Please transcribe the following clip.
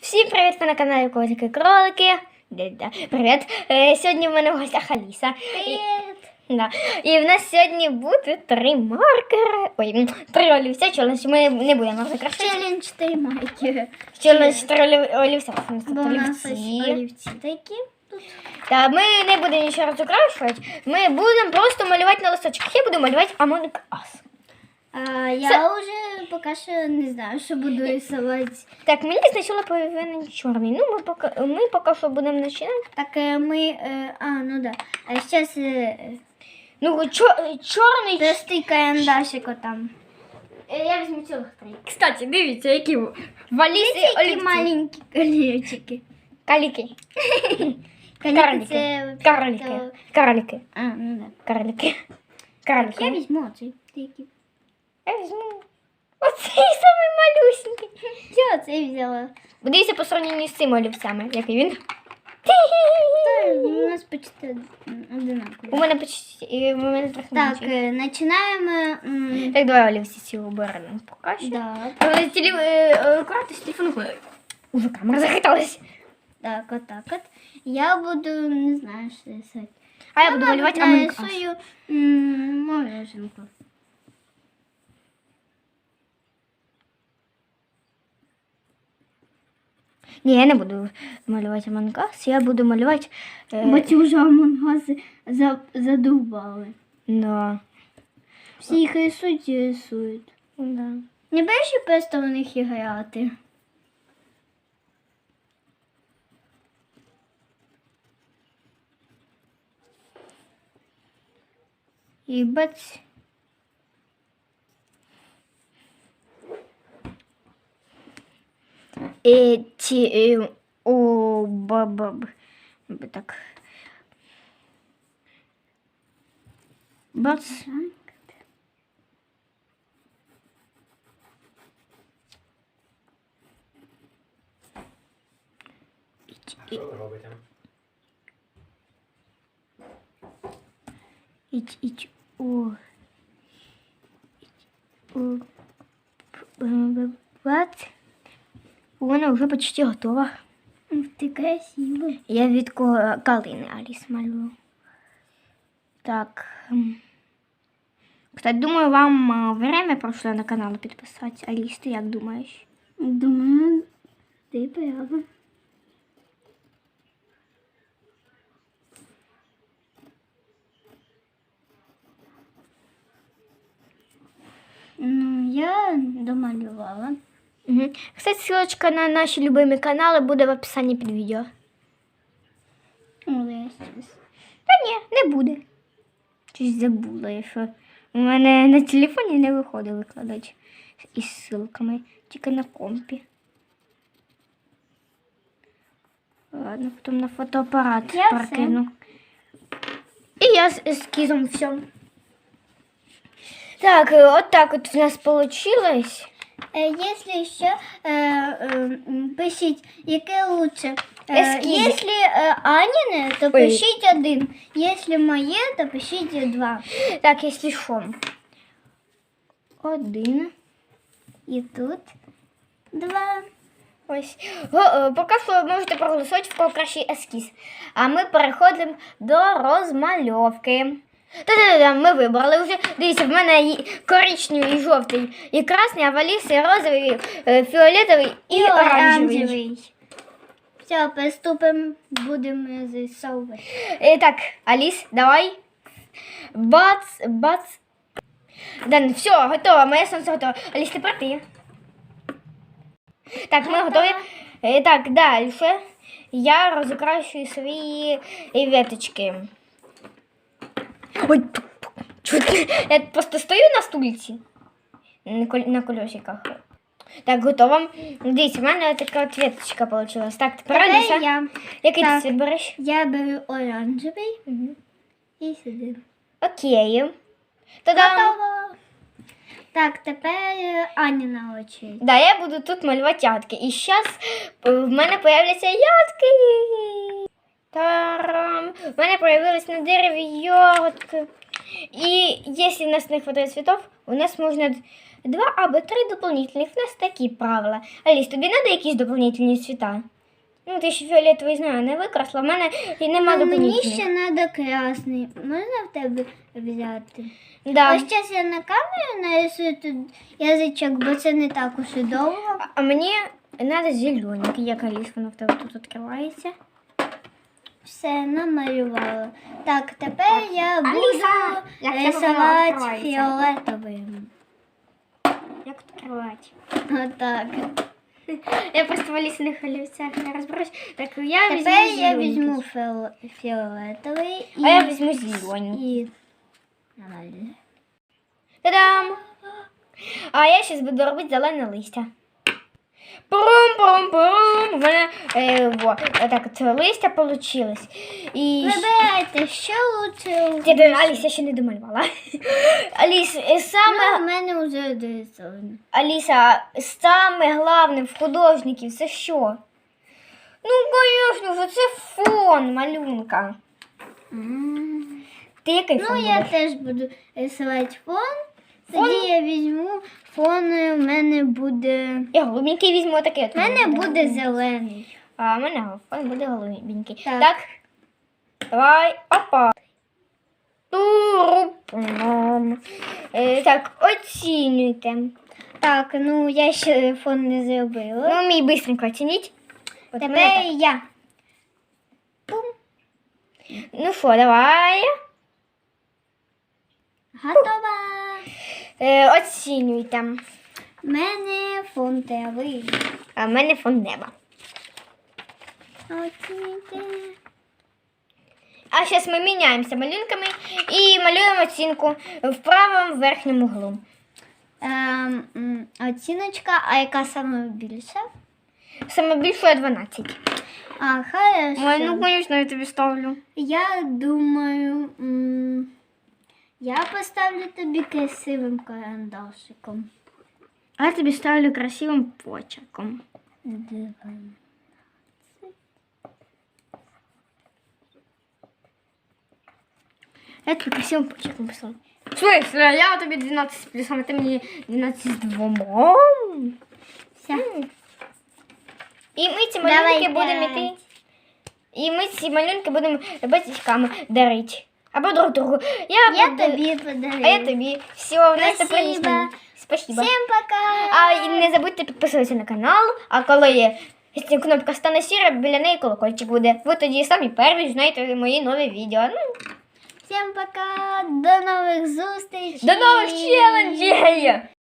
Всім привіт! Ви на каналі Котики Кролики. Да-да. Привіт! Е, сьогодні в мене в гостях Аліса. І, да. І в нас сьогодні буде три маркери. Ой, м, три олівця. Челендж ми не будемо закрашати. Челендж три майки. Челендж три олів- олівця. тому що Бо тут у нас ось олівці. олівці такі. Та ми не будемо нічого розукрашувати. Ми будемо просто малювати на листочках. Я буду малювати Among Us. А, я вже поки що не знаю, що буду рисувати. Так, мені спочатку повинен чорний. Ну, ми поки, ми поки що будемо починати. Так, е, ми. е, А, ну да. А зараз Ну, чор, чорний простий карандашик отам. Е, Я візьму цілих три. Кстати, дивіться, які в Алісі Такі олівці. маленькі колечики. Каліки. Каліки Карлики. це. Карлики. то- Карлики. А, ну да. Карлики. Я Карлики. візьму оцей. Такі. Я візьму. Оцей самий малюсенький. Я оцей взяла. Дивіться по сравненню з цими олівцями, який він. Та, у нас почти одинакові. У мене почти і у мене трохи Так, менший. е, починаємо. м, Так, давай олівці ці оберемо поки що. Да. Але теле... е, е, карти з телефону. Ой, Уже камера захиталась. Так, отак от. Я буду, не знаю, що рисувати. А я буду малювати Among Us. нарисую м, мороженку. Ні, я не буду малювати Us, я буду малювати... е, Бо ці вже амонгази задовбали. Да. Всі їх рисують і рисують. Да. Не більше просто у них і грати. І бац. І ці е, о бабаб. Так. Бац. Що ви робите? Іч, іч, о. Іч, о. Б- б- Бац. Вона вже почти готова. Ти красиво. Я від калини Аліс малюю. Так. Кстати, думаю, вам время прошло на канал підписатися. Аліс, ти як думаєш? Думаю, ти права. Ну, я домалювала. Угу. Кстати, ссылочка на наші любимі канали буде в. Але я щас. Та ні, не буде. Щось забула, я що. У мене на телефоні не виходить викладати із ссылками, тільки на компі. Ладно, потім на фотоапарат Я прокину. І я з ескізом все. Так, е, от так от у нас получилось. Е, Якщо ще е, е, м, пишіть, яке лучше. Е, Ескіз. Якщо е, Аніне, то Ой. пишіть один. Якщо моє, то пишіть два. Так, якщо що. Один. І тут два. Ось. Го- е, Поки що ви можете проголосувати, в кращий ескіз. А ми переходимо до розмальовки. Та-та-та, ми вибрали вже. Дивіться, в мене є коричневий, і жовтий, і красний, а в Аліси розовий, е, фіолетовий і, оранжевий. Все, приступимо, будемо зрисовувати. І так, Аліс, давай. Бац, бац. Дан, все, готово, моє сонце готове. Аліс, тепер ти. Так, ми готові. І так, далі. Я розукрашую свої веточки. Ой, я просто стою на стульці. На колесиках. Так, готово. Дивіться, в мене така от веточка вийшла. Так, тепер Аліса. я. Який ти цвіт береш? Я беру оранжевий Угу. і сюди. Окей. Та-дам! Готово. Так, тепер е, Аніна очі. Да, я буду тут малювати ядки. І зараз в мене появляться ядки. Тарам! В мене появились на дереві ягодки. І якщо в нас не вистачає цвітов, у нас можна два або три дополнительних. У нас такі правила. Аліс, тобі треба якісь дополнительні цвіта? Ну, ти ще фіолетовий знаю, не викрасла, в мене і нема мені дополнительних. ще треба красний. Можна в тебе взяти? Да. Ось зараз я на камеру нарисую тут язичок, бо це не так уж і довго. А мені треба зелененький, як Аліс, воно в тебе тут відкривається. Все, намалювала. Так, тепер я буду рисувати фіолетовим. Як відкривати? Отак. Я просто в Алісиних олівцях не розберусь. Так я візьму Тепер я візьму фіол- фіолетовий і, А я візьму зелененький. і... Та-дам! А я зараз буду робити зелене листя. Пум-пум-пум! У мене е, во, так от листя вийшло. І Вибирайте, що лучше. Тебе, Аліс, я ще не домалювала. Аліс, е, саме, Ну, у мене вже дорисовано. Аліса, саме головне в художників це що? Ну, звісно ж, це фон малюнка. Ти який Ну, фон я будеш? теж буду рисувати фон. Тоді я візьму фон, у мене буде. Я голубенький візьму такий. от У мене буде зелений. А в мене фон буде голубенький. Так. Так. Давай. Опа. Турупум. Е, так, оцінюйте. Так, ну я ще фон не зробила. Ну, мій быстренько оцініть. От Тепер я. Ну що, давай. Готова. Е, оцінюйте. У мене фон трави. А в мене фон неба. Оцінюйте. А зараз ми міняємося малюнками і малюємо оцінку в правому верхньому углу. Ем, м, оціночка, а яка саме більша? Саме більше 12. А, хорошо. Ну, звісно, я тобі ставлю. Я думаю, м, я поставлю тобі красивим карандашиком. А я тобі ставлю красивим почерком. Дивимо. Я тобі красивим почерком поставлю. В смысле? Я тобі 12 з плюсом, а ти мені 12 з двома. Все. І ми ці Давай малюнки будемо п'ять. йти. І ми ці малюнки будемо батькам дарити. Або друг другу. Я, Я буду- тобі подарую. А я тобі. Все, у нас тепер Спасибо. Спасибо. Всім пока. А і не забудьте підписуватися на канал. А коли є кнопка стане сіра, біля неї колокольчик буде. Ви тоді самі перші знаєте мої нові відео. Ну, Всім пока. До нових зустрічей. до нових челенджів!